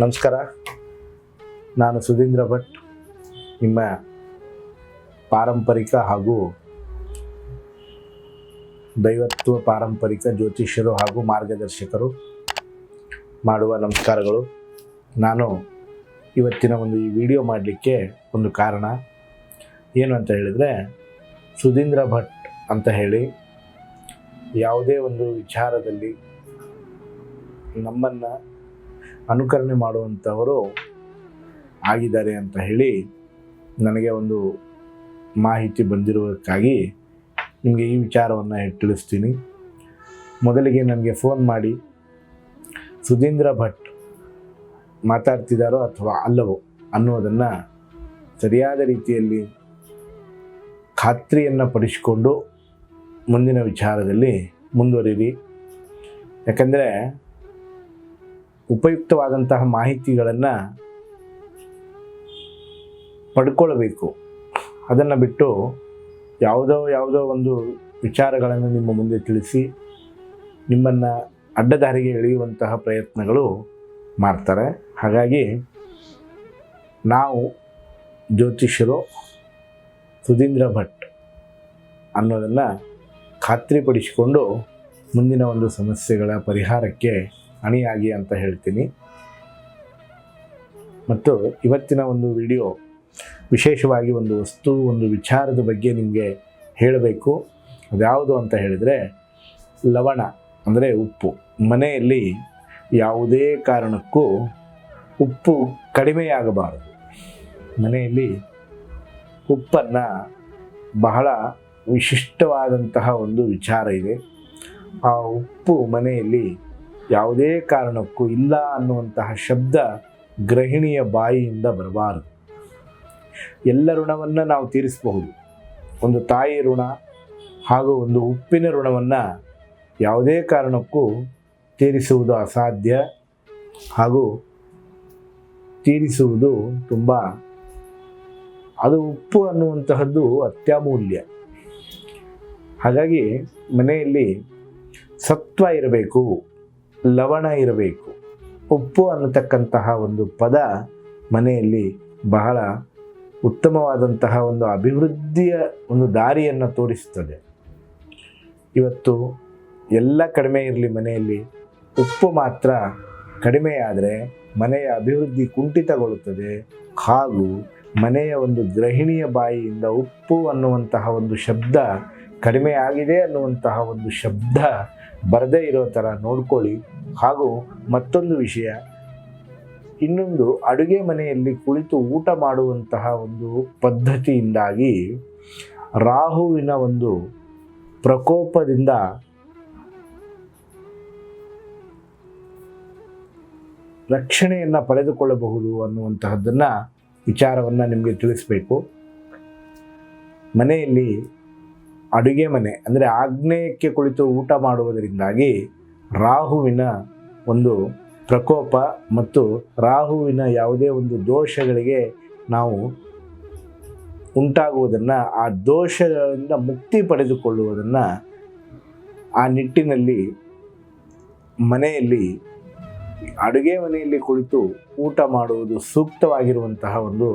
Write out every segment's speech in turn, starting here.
ನಮಸ್ಕಾರ. ನಾನು ಸುಧೀಂದ್ರ ಭಟ್, ನಿಮ್ಮ ಪಾರಂಪರಿಕ ಹಾಗೂ ದೈವತ್ವ ಪಾರಂಪರಿಕ ಜ್ಯೋತಿಷ್ಯರು ಹಾಗೂ ಮಾರ್ಗದರ್ಶಕರು ಮಾಡುವ ನಮಸ್ಕಾರಗಳು. ನಾನು ಇವತ್ತಿನ ಒಂದು ಈ ವಿಡಿಯೋ ಮಾಡಲಿಕ್ಕೆ ಒಂದು ಕಾರಣ ಏನು ಅಂತ ಹೇಳಿದರೆ, ಸುಧೀಂದ್ರ ಭಟ್ ಅಂತ ಹೇಳಿ ಯಾವುದೇ ಒಂದು ವಿಚಾರದಲ್ಲಿ ನಮ್ಮನ್ನು ಅನುಕರಣೆ ಮಾಡುವಂಥವರು ಆಗಿದ್ದಾರೆ ಅಂತ ಹೇಳಿ ನನಗೆ ಒಂದು ಮಾಹಿತಿ ಬಂದಿರುವುದಕ್ಕಾಗಿ ನಿಮಗೆ ಈ ವಿಚಾರವನ್ನು ತಿಳಿಸ್ತೀನಿ. ಮೊದಲಿಗೆ ನನಗೆ ಫೋನ್ ಮಾಡಿ ಸುಧೀಂದ್ರ ಭಟ್ ಮಾತಾಡ್ತಿದ್ದಾರೋ ಅಥವಾ ಅಲ್ಲವೋ ಅನ್ನೋದನ್ನು ಸರಿಯಾದ ರೀತಿಯಲ್ಲಿ ಖಾತ್ರಿಯನ್ನು ಪಡಿಸಿಕೊಂಡು ಮುಂದಿನ ವಿಚಾರದಲ್ಲಿ ಮುಂದುವರಿರಿ. ಯಾಕಂದರೆ ಉಪಯುಕ್ತವಾದಂತಹ ಮಾಹಿತಿಗಳನ್ನು ಪಡ್ಕೊಳ್ಬೇಕು. ಅದನ್ನು ಬಿಟ್ಟು ಯಾವುದೋ ಯಾವುದೋ ಒಂದು ವಿಚಾರಗಳನ್ನು ನಿಮ್ಮ ಮುಂದೆ ತಿಳಿಸಿ, ನಿಮ್ಮನ್ನು ಅಡ್ಡದಾರಿಗೆ ಎಳೆಯುವಂತಹ ಪ್ರಯತ್ನಗಳು ಮಾಡ್ತಾರೆ. ಹಾಗಾಗಿ ನಾವು ಜ್ಯೋತಿಷರು ಸುಧೀಂದ್ರ ಭಟ್ ಅನ್ನೋದನ್ನು ಖಾತ್ರಿಪಡಿಸಿಕೊಂಡು ಮುಂದಿನ ಒಂದು ಸಮಸ್ಯೆಗಳ ಪರಿಹಾರಕ್ಕೆ ಅಣಿಯಾಗಿ ಅಂತ ಹೇಳ್ತೀನಿ. ಮತ್ತು ಇವತ್ತಿನ ಒಂದು ವಿಡಿಯೋ ವಿಶೇಷವಾಗಿ ಒಂದು ವಸ್ತು, ಒಂದು ವಿಚಾರದ ಬಗ್ಗೆ ನಿಮಗೆ ಹೇಳಬೇಕು. ಅದ್ಯಾವುದು ಅಂತ ಹೇಳಿದರೆ ಲವಣ, ಅಂದರೆ ಉಪ್ಪು. ಮನೆಯಲ್ಲಿ ಯಾವುದೇ ಕಾರಣಕ್ಕೂ ಉಪ್ಪು ಕಡಿಮೆಯಾಗಬಾರದು. ಮನೆಯಲ್ಲಿ ಉಪ್ಪನ್ನು ಬಹಳ ವಿಶಿಷ್ಟವಾದಂತಹ ಒಂದು ವಿಚಾರ ಇದೆ. ಆ ಉಪ್ಪು ಮನೆಯಲ್ಲಿ ಯಾವುದೇ ಕಾರಣಕ್ಕೂ ಇಲ್ಲ ಅನ್ನುವಂತಹ ಶಬ್ದ ಗೃಹಿಣಿಯ ಬಾಯಿಯಿಂದ ಬರಬಾರದು. ಎಲ್ಲ ಋಣವನ್ನು ನಾವು ತೀರಿಸಬಹುದು. ಒಂದು ತಾಯಿ ಋಣ ಹಾಗೂ ಒಂದು ಉಪ್ಪಿನ ಋಣವನ್ನು ಯಾವುದೇ ಕಾರಣಕ್ಕೂ ತೀರಿಸುವುದು ಅಸಾಧ್ಯ ಹಾಗೂ ತೀರಿಸುವುದು ತುಂಬ ಅದು ಉಪ್ಪು ಅನ್ನುವಂತಹದ್ದು ಅತ್ಯಮೂಲ್ಯ. ಹಾಗಾಗಿ ಮನೆಯಲ್ಲಿ ಸತ್ವ ಇರಬೇಕು. ಲವಣ ಇರಬೇಕು. ಉಪ್ಪು ಅನ್ನತಕ್ಕಂತಹ ಒಂದು ಪದ ಮನೆಯಲ್ಲಿ ಬಹಳ ಉತ್ತಮವಾದಂತಹ ಒಂದು ಅಭಿವೃದ್ಧಿಯ ಒಂದು ದಾರಿಯನ್ನು ತೋರಿಸುತ್ತದೆ ಇವತ್ತು ಎಲ್ಲ ಕಡಿಮೆ ಇರಲಿ ಮನೆಯಲ್ಲಿ ಉಪ್ಪು ಮಾತ್ರ ಕಡಿಮೆಯಾದರೆ ಮನೆಯ ಅಭಿವೃದ್ಧಿ ಕುಂಠಿತಗೊಳ್ಳುತ್ತದೆ. ಹಾಗೂ ಮನೆಯ ಒಂದು ಗೃಹಿಣಿಯ ಬಾಯಿಯಿಂದ ಉಪ್ಪು ಅನ್ನುವಂತಹ ಒಂದು ಶಬ್ದ ಕಡಿಮೆ ಆಗಿದೆ ಅನ್ನುವಂತಹ ಒಂದು ಶಬ್ದ ಬರದೇ ಇರೋ ಥರ ನೋಡ್ಕೊಳ್ಳಿ. ಹಾಗೂ ಮತ್ತೊಂದು ವಿಷಯ. ಇನ್ನೊಂದು ಅಡುಗೆ ಮನೆಯಲ್ಲಿ ಕುಳಿತು ಊಟ ಮಾಡುವಂತಹ ಒಂದು ಪದ್ಧತಿಯಿಂದಾಗಿ ರಾಹುವಿನ ಒಂದು ಪ್ರಕೋಪದಿಂದ ರಕ್ಷಣೆಯನ್ನು ಪಡೆದುಕೊಳ್ಳಬಹುದು ಅನ್ನುವಂತಹದ್ದನ್ನು ವಿಚಾರವನ್ನು ನಿಮಗೆ ತಿಳಿಸಬೇಕು. ಮನೆಯಲ್ಲಿ ಅಡುಗೆ ಮನೆ, ಅಂದರೆ ಆಗ್ನೇಯಕ್ಕೆ ಕುಳಿತು ಊಟ ಮಾಡುವುದರಿಂದಾಗಿ ರಾಹುವಿನ ಒಂದು ಪ್ರಕೋಪ ಮತ್ತು ರಾಹುವಿನ ಯಾವುದೇ ಒಂದು ದೋಷಗಳಿಗೆ ನಾವು ಉಂಟಾಗುವುದನ್ನು, ಆ ದೋಷಗಳಿಂದ ಮುಕ್ತಿ ಪಡೆದುಕೊಳ್ಳುವುದನ್ನು ಆ ನಿಟ್ಟಿನಲ್ಲಿ ಮನೆಯಲ್ಲಿ, ಅಡುಗೆ ಮನೆಯಲ್ಲಿ ಕುಳಿತು ಊಟ ಮಾಡುವುದು ಸೂಕ್ತವಾಗಿರುವಂತಹ ಒಂದು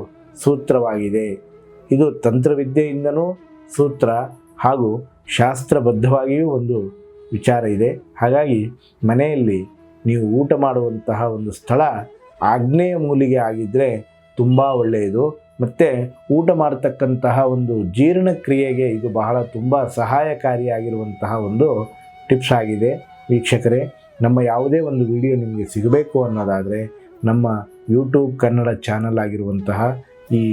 ಸೂತ್ರವಾಗಿದೆ. ಇದು ತಂತ್ರವಿದ್ಯೆಯಿಂದನೂ ಸೂತ್ರ ಹಾಗೂ ಶಾಸ್ತ್ರಬದ್ಧವಾಗಿಯೂ ಒಂದು ವಿಚಾರ ಇದೆ. ಹಾಗಾಗಿ ಮನೆಯಲ್ಲಿ ನೀವು ಊಟ ಮಾಡುವಂತಹ ಒಂದು ಸ್ಥಳ ಆಗ್ನೇಯ ಮೂಲಿಗೆ ಆಗಿದ್ದರೆ ತುಂಬ ಒಳ್ಳೆಯದು. ಮತ್ತು ಊಟ ಮಾಡತಕ್ಕಂತಹ ಒಂದು ಜೀರ್ಣಕ್ರಿಯೆಗೆ ಇದು ಬಹಳ ತುಂಬ ಸಹಾಯಕಾರಿಯಾಗಿರುವಂತಹ ಒಂದು ಟಿಪ್ಸ್ ಆಗಿದೆ. ವೀಕ್ಷಕರೇ, ನಮ್ಮ ಯಾವುದೇ ಒಂದು ವಿಡಿಯೋ ನಿಮಗೆ ಸಿಗಬೇಕು ಅನ್ನೋದಾದರೆ ನಮ್ಮ ಯೂಟ್ಯೂಬ್ ಕನ್ನಡ ಚಾನಲ್ ಆಗಿರುವಂತಹ ಈ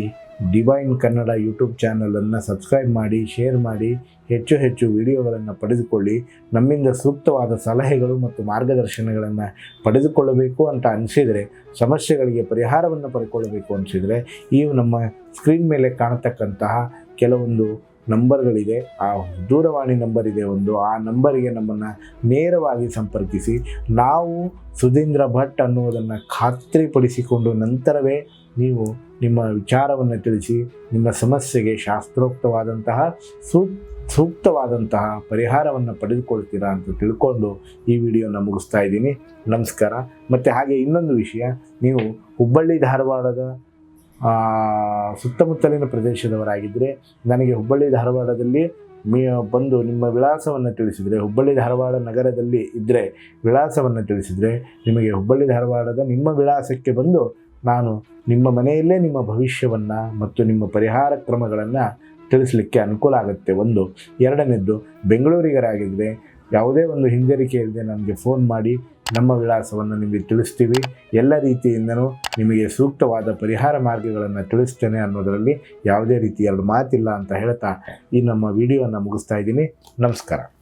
ಡಿವೈನ್ ಕನ್ನಡ ಯೂಟ್ಯೂಬ್ ಚಾನಲನ್ನು ಸಬ್ಸ್ಕ್ರೈಬ್ ಮಾಡಿ ಶೇರ್ ಮಾಡಿ, ಹೆಚ್ಚು ಹೆಚ್ಚು ವಿಡಿಯೋಗಳನ್ನು ಪಡೆದುಕೊಳ್ಳಿ. ನಮ್ಮಿಂದ ಸೂಕ್ತವಾದ ಸಲಹೆಗಳು ಮತ್ತು ಮಾರ್ಗದರ್ಶನಗಳನ್ನು ಪಡೆದುಕೊಳ್ಳಬೇಕು ಅಂತ ಅನಿಸಿದರೆ, ಸಮಸ್ಯೆಗಳಿಗೆ ಪರಿಹಾರವನ್ನು ಪಡ್ಕೊಳ್ಬೇಕು ಅನಿಸಿದರೆ, ಈ ನಮ್ಮ ಸ್ಕ್ರೀನ್ ಮೇಲೆ ಕಾಣತಕ್ಕಂತಹ ಕೆಲವೊಂದು ನಂಬರ್ಗಳಿದೆ. ಆ ದೂರವಾಣಿ ನಂಬರ್ ಇದೆ ಒಂದು. ಆ ನಂಬರಿಗೆ ನಮ್ಮನ್ನು ನೇರವಾಗಿ ಸಂಪರ್ಕಿಸಿ. ನಾವು ಸುಧೀಂದ್ರ ಭಟ್ ಅನ್ನುವುದನ್ನು ಖಾತ್ರಿಪಡಿಸಿಕೊಂಡು ನಂತರವೇ ನೀವು ನಿಮ್ಮ ವಿಚಾರವನ್ನು ತಿಳಿಸಿ, ನಿಮ್ಮ ಸಮಸ್ಯೆಗೆ ಶಾಸ್ತ್ರೋಕ್ತವಾದಂತಹ ಸೂಕ್ತ ಸೂಕ್ತವಾದಂತಹ ಪರಿಹಾರವನ್ನು ಪಡೆದುಕೊಳ್ತೀರಾ ಅಂತ ತಿಳ್ಕೊಂಡು ಈ ವಿಡಿಯೋನ ಮುಗಿಸ್ತಾ ಇದ್ದೀನಿ. ನಮಸ್ಕಾರ. ಮತ್ತು ಹಾಗೆ ಇನ್ನೊಂದು ವಿಷಯ, ನೀವು ಹುಬ್ಬಳ್ಳಿ ಧಾರವಾಡದ ಸುತ್ತಮುತ್ತಲಿನ ಪ್ರದೇಶದವರಾಗಿದ್ದರೆ ನನಗೆ ಹುಬ್ಬಳ್ಳಿ ಧಾರವಾಡದಲ್ಲಿ ಮೀ, ಬಂದು ನಿಮ್ಮ ವಿಳಾಸವನ್ನು ತಿಳಿಸಿದರೆ, ಹುಬ್ಬಳ್ಳಿ ಧಾರವಾಡ ನಗರದಲ್ಲಿ ಇದ್ದರೆ ವಿಳಾಸವನ್ನು ತಿಳಿಸಿದರೆ, ನಿಮಗೆ ಹುಬ್ಬಳ್ಳಿ ಧಾರವಾಡದ ನಿಮ್ಮ ವಿಳಾಸಕ್ಕೆ ಬಂದು ನಾನು ನಿಮ್ಮ ಮನೆಯಲ್ಲೇ ನಿಮ್ಮ ಭವಿಷ್ಯವನ್ನು ಮತ್ತು ನಿಮ್ಮ ಪರಿಹಾರ ಕ್ರಮಗಳನ್ನು ತಿಳಿಸಲಿಕ್ಕೆ ಅನುಕೂಲ ಆಗುತ್ತೆ. ಒಂದು. ಎರಡನೇದ್ದು ಬೆಂಗಳೂರಿಗರಾಗಿದ್ದರೆ ಯಾವುದೇ ಒಂದು ಹಿಂಜರಿಕೆ ಇಲ್ಲದೆ ನಮಗೆ ಫೋನ್ ಮಾಡಿ ನಮ್ಮ ವಿಳಾಸವನ್ನು ನಿಮಗೆ ತಿಳಿಸ್ತೀವಿ. ಎಲ್ಲ ರೀತಿಯಿಂದನೂ ನಿಮಗೆ ಸೂಕ್ತವಾದ ಪರಿಹಾರ ಮಾರ್ಗಗಳನ್ನು ತಿಳಿಸ್ತೇನೆ ಅನ್ನೋದರಲ್ಲಿ ಯಾವುದೇ ರೀತಿ ಎರಡು ಮಾತಿಲ್ಲ ಅಂತ ಹೇಳ್ತಾ ಈ ನಮ್ಮ ವಿಡಿಯೋನ ಮುಗಿಸ್ತಾ ಇದ್ದೀನಿ. ನಮಸ್ಕಾರ.